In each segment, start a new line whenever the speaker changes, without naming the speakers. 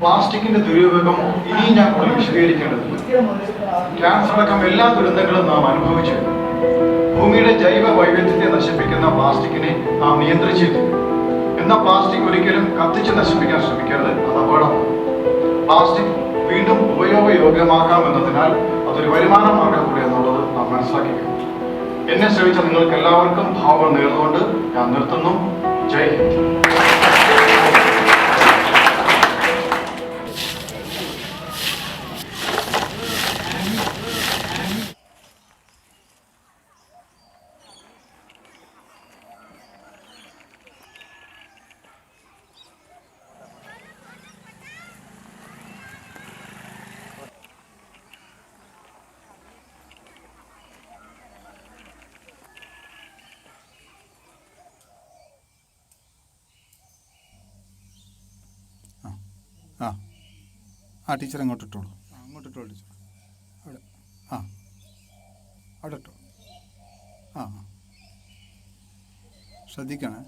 പ്ലാസ്റ്റിക്കിന്റെ ദുരുപയോഗം ഇനിയും ഞാൻ കൂടുതൽ വിശദീകരിക്കേണ്ടതില്ല ക്യാൻസർ അടക്കം എല്ലാ ദുരന്തങ്ങളും നാം അനുഭവിച്ചു ഭൂമിയുടെ ജൈവ വൈവിധ്യത്തെ നശിപ്പിക്കുന്ന പ്ലാസ്റ്റിക്കിനെ നാം നിയന്ത്രിച്ചിരുന്നു. എന്നാൽ പ്ലാസ്റ്റിക് ഒരിക്കലും കത്തിച്ച് നശിപ്പിക്കാൻ ശ്രമിക്കരുത് അത് അപകടമാണ്. പ്ലാസ്റ്റിക് വീണ്ടും ഉപയോഗയോഗ്യമാക്കാം എന്നതിനാൽ അതൊരു വരുമാന മാർഗം കൂടി എന്നുള്ളത് നാം മനസ്സിലാക്കുക എന്നെ ശ്രമിച്ച നിങ്ങൾക്ക് എല്ലാവർക്കും ഭാവം നേർന്നുകൊണ്ട് ഞാൻ നിർത്തുന്നു. ജയ് ഹിന്ദ്.
ആ. ആ ടീച്ചർ അങ്ങോട്ട് ഇട്ടോളൂ അങ്ങോട്ട് ഇട്ടോളൂ ടീച്ചർ. അവിടെ. ആ. അവിടെ ഇട്ടോ. ആ ആ. ശ്രദ്ധിക്കണേ.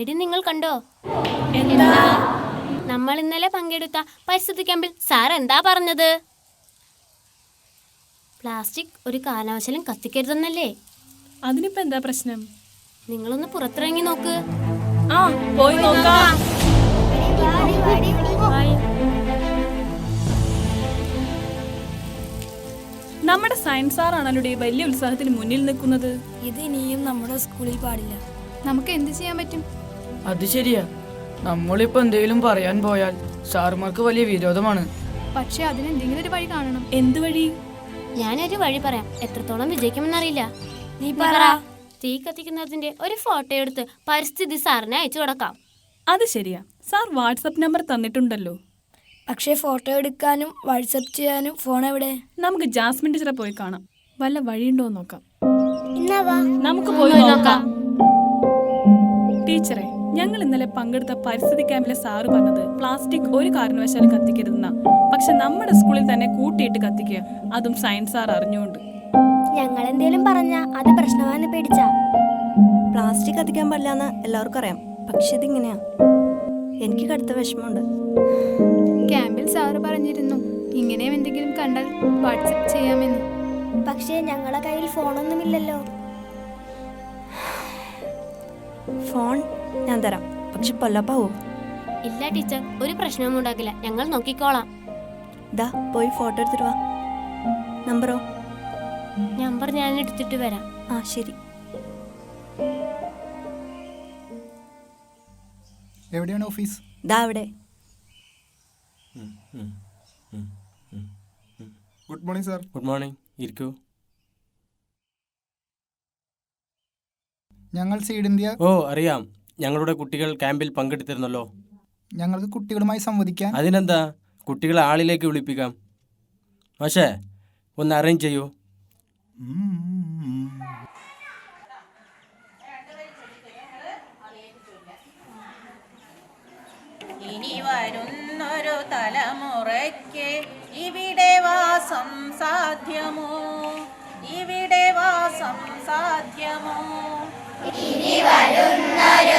എടി നിങ്ങൾ കണ്ടോ?
എന്താ?
നമ്മൾ ഇന്നലെ പങ്കെടുത്ത പരിസ്ഥിതി ക്യാമ്പിൽ സാർ എന്താ പറഞ്ഞത്? പ്ലാസ്റ്റിക് ഒരു കാലാവശലം കത്തിക്കരുതെന്നല്ലേ?
അതിനിപ്പോ എന്താ പ്രശ്നം?
നിങ്ങളൊന്ന് പുറത്തിറങ്ങി നോക്ക്.
ആ പോയി നോക്കാം. നമ്മുടെ സയൻസ് സാറാണല്ലോ ഈ വലിയ ഉത്സാഹത്തിന് മുന്നിൽ നിൽക്കുന്നത്.
ഇത് ഇനിയും നമ്മുടെ സ്കൂളിൽ പാടില്ല.
നമുക്ക് എന്ത് ചെയ്യാൻ പറ്റും?
അത് ശരിയാ. നമ്മളിപ്പോ എന്തെങ്കിലും പറയാൻ പോയാൽ സാറുമാർക്ക് വലിയ വിരോധമാണ്.
പക്ഷെ അതിന് എന്തെങ്കിലും ഒരു വഴി കാണണം.
എന്ത് വഴി?
ഞാനൊരു വഴി പറയാം. എത്രത്തോളം വിജയിക്കുമെന്നറിയില്ല.
നീ പറ.
തീ കത്തിക്കുന്നതിന്റെ ഒരു ഫോട്ടോ എടുത്ത് പരിസ്ഥിതി സാറിന് അയച്ചു കൊടുക്കാം.
അത് ശരിയാ. സാർ വാട്സപ്പ് നമ്പർ തന്നിട്ടുണ്ടല്ലോ.
പക്ഷേ ഫോട്ടോ എടുക്കാനും വാട്സപ്പ് ചെയ്യാനും ഫോൺ എവിടെ?
നമുക്ക് ജാസ്മിൻ ടീച്ചറെ പോയി കാണാം. വല്ല വഴിയുണ്ടോ നോക്കാം.
ഇന്നവാ
നമുക്ക് പോയി നോക്കാം. ടീച്ചറെ ഞങ്ങൾ ഇന്നലെ പങ്കെടുത്ത പരിസ്ഥിതി ക്യാമ്പിലെ സാറ് പറഞ്ഞത് പ്ലാസ്റ്റിക് ഒരു കാരണവശാലും കത്തിക്കരുതെന്ന. പക്ഷെ നമ്മുടെ സ്കൂളിൽ തന്നെ കൂട്ടിയിട്ട് കത്തിക്കുക അതും സയൻസ് സാർ അറിഞ്ഞുകൊണ്ട്.
ഞങ്ങൾ എന്തേലും പറഞ്ഞ അത് പ്രശ്നമാണെന്ന് പേടിച്ചാ.
പ്ലാസ്റ്റിക് കത്തിക്കാൻ പാടില്ലെന്ന് എല്ലാവർക്കും അറിയാം പക്ഷെ ഇതിങ്ങനെയാ. എനിക്ക് കടുത്ത വിഷമമുണ്ട്.
ക്യാമ്പിൽ സാറ് പറഞ്ഞിരുന്നു ഇങ്ങനെ എന്തെങ്കിലും കണ്ടാൽ വാട്സപ്പ് ചെയ്യാമെന്ന്.
പക്ഷേ ഞങ്ങളെ കയ്യിൽ ഫോണൊന്നുമില്ലല്ലോ.
ഫോൺ? ഞാൻ തരാം പക്ഷെ പൊല്ലപ്പാവോ?
ഇല്ല ടീച്ചർ. ഒരു പ്രശ്നവും ഉണ്ടാക്കില്ല. ഞങ്ങൾ നോക്കിക്കോളാം.
ദാ പോയി ഫോട്ടോ എടുത്തിട്ട് വാ. നമ്പറോ?
നമ്പർ ഞാൻ എടുത്തിട്ട് വരാം.
ആ ശരി.
എവിടെയാണ് ഓഫീസ്?
ദാ അവിടെ.
Good morning sir.
Good morning. ഇരിക്കൂ.
ഞങ്ങൾ സീഡ് ഇന്ത്യ
ഓ അറിയാം. ഞങ്ങളുടെ കുട്ടികൾ ക്യാമ്പിൽ പങ്കെടുത്തിരുന്നല്ലോ?
ഞങ്ങൾക്ക് കുട്ടികളുമായി സംവദിക്കാൻ.
അതിനെന്താ? കുട്ടികളെ ആളിലേക്ക് വിളിപ്പിക്കാം. പക്ഷേ ഒന്ന് അറേഞ്ച് ചെയ്യൂ.
ഇനി വരുന്നൊരു തലമുറയ്ക്ക് ഇവിടെ വാസം സാധ്യമോ? ഇവിടെ വാസം സാധ്യമോ? മലിനമായ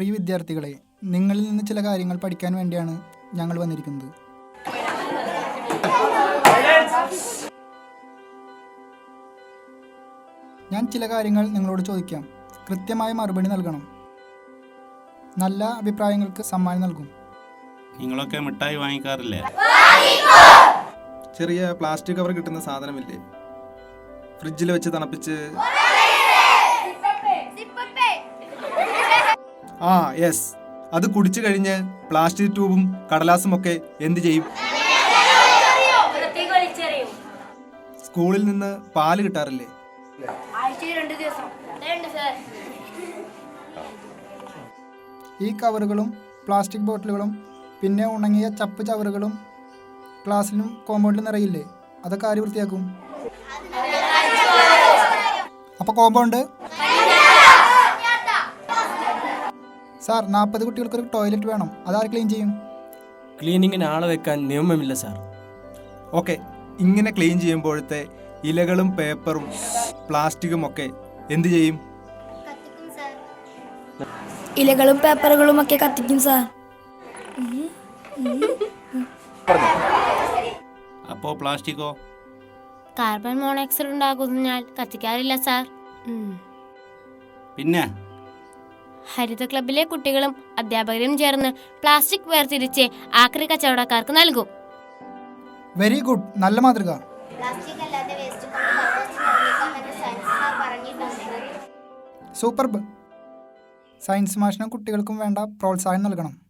പ്രിയ വിദ്യാർത്ഥികളെ നിങ്ങളിൽ നിന്ന് ചില കാര്യങ്ങൾ പഠിക്കാൻ വേണ്ടിയാണ് ഞങ്ങൾ വന്നിരിക്കുന്നത്. ഞാൻ ചില കാര്യങ്ങൾ നിങ്ങളോട് ചോദിക്കാം. കൃത്യമായ മറുപടി നൽകണം. നല്ല അഭിപ്രായങ്ങൾക്ക് സമ്മാനം നൽകും.
നിങ്ങളൊക്കെ മിഠായി വാങ്ങിക്കാറില്ലേ?
ചെറിയ പ്ലാസ്റ്റിക് കവർ കിട്ടുന്ന സാധനമില്ലേ? ഫ്രിഡ്ജിൽ വെച്ച് തണുപ്പിച്ച് ആ യെസ് അത് കുടിച്ചു കഴിഞ്ഞ് പ്ലാസ്റ്റിക് ട്യൂബും കടലാസും ഒക്കെ എന്ത് ചെയ്യും? സ്കൂളിൽ നിന്ന് പാൽ കിട്ടാറില്ലേ?
ഈ കവറുകളും പ്ലാസ്റ്റിക് ബോട്ടിലുകളും പിന്നെ ഉണങ്ങിയ ചപ്പ് ചവറുകളും ക്ലാസ്സിലും കോമ്പൗണ്ടിലും നിറയില്ലേ? അതൊക്കെ ആര് വൃത്തിയാക്കും? അപ്പോൾ കോമ്പൗണ്ട്? സാർ നാൽപ്പത് കുട്ടികൾക്കൊരു ടോയ്ലറ്റ് വേണം. അതാര് ക്ലീൻ ചെയ്യും?
ക്ലീനിങ്ങിന് ആളെ വെക്കാൻ നിയമമില്ല സാർ.
ഓക്കെ ഇങ്ങനെ ക്ലീൻ ചെയ്യുമ്പോഴത്തെ ഇലകളും പേപ്പറും പ്ലാസ്റ്റിക്കും ഒക്കെ എന്ത് ചെയ്യും?
ഇലകളും പേപ്പറുകളും ഒക്കെ കത്തിക്കും സാർ.
അപ്പോ പ്ലാസ്റ്റിക്കോ?
കാർബൺ മോണോക്സൈഡ് ഉണ്ടാകുന്നതിനാൽ കത്തിക്കാറില്ല സാർ.
പിന്നെ?
ഹരിത ക്ലബിലെ കുട്ടികളും അധ്യാപകരും ചേർന്ന് പ്ലാസ്റ്റിക് വേർതിരിച്ച് ആക്രി കച്ചവടക്കാർക്ക് നൽകും.
Very good. നല്ല മാതൃക. സൂപ്പർബ് സയൻസ് മാഷിനും കുട്ടികൾക്കും വേണ്ട പ്രോത്സാഹനം നൽകണം.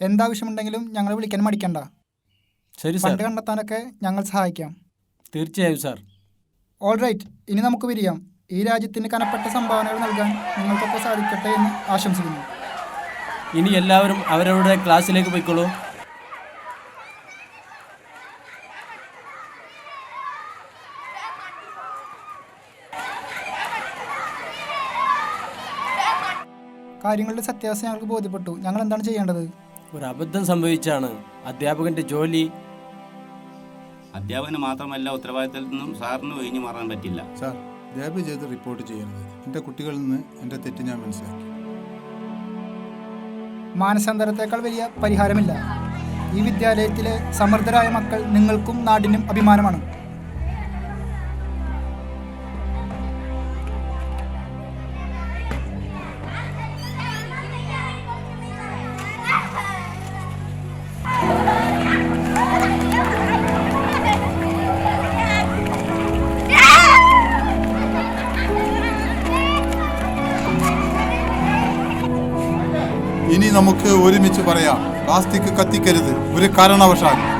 എന്താവശ്യമുണ്ടെങ്കിലും ഞങ്ങളെ വിളിക്കാൻ മടിക്കണ്ട.
ശരി സാർ.
ഫണ്ട് കണ്ടെത്താനൊക്കെ ഞങ്ങൾ സഹായിക്കാം.
തീർച്ചയായും സാർ.
ഓൾ റൈറ്റ് ഇനി നമുക്ക് പിരിയാം ഈ രാജ്യത്തിന് കനപ്പെട്ട സംഭാവനകൾ നൽകാൻ നിങ്ങൾക്കൊക്കെ സാധിക്കട്ടെ എന്ന് ആശംസിക്കുന്നു.
ഇനി എല്ലാവരും അവരവരുടെ ക്ലാസ്സിലേക്ക് പോയിക്കോളൂ.
കാര്യങ്ങളുടെ സത്യാവസ്ഥ ഞങ്ങൾക്ക് ബോധ്യപ്പെട്ടു. ഞങ്ങൾ എന്താണ് ചെയ്യേണ്ടത്?
ഒരു അബദ്ധം സംഭവിച്ചാണ് അധ്യാപകന്റെ ജോലി.
അധ്യാപകന് മാത്രമല്ല ഉത്തരവാദിത്തത്തിൽ നിന്നും സാറിന് ഒഴിഞ്ഞു മാറാൻ പറ്റില്ല.
സാർ ദയവ് ചെയ്ത് റിപ്പോർട്ട് ചെയ്യരുത് എന്റെ കുട്ടികളിൽ നിന്ന് എന്റെ തെറ്റ് ഞാൻ മനസ്സിലാക്കി. മാനസാന്തരത്തേക്കാൾ വലിയ പരിഹാരമില്ല. ഈ വിദ്യാലയത്തിലെ സമർത്ഥരായ മക്കൾ നിങ്ങൾക്കും നാടിനും അഭിമാനമാണ്.
നമുക്ക് ഒരുമിച്ച് പറയാം. പ്ലാസ്റ്റിക് കത്തിക്കരുത്. ഒരു കാരണവശാലും.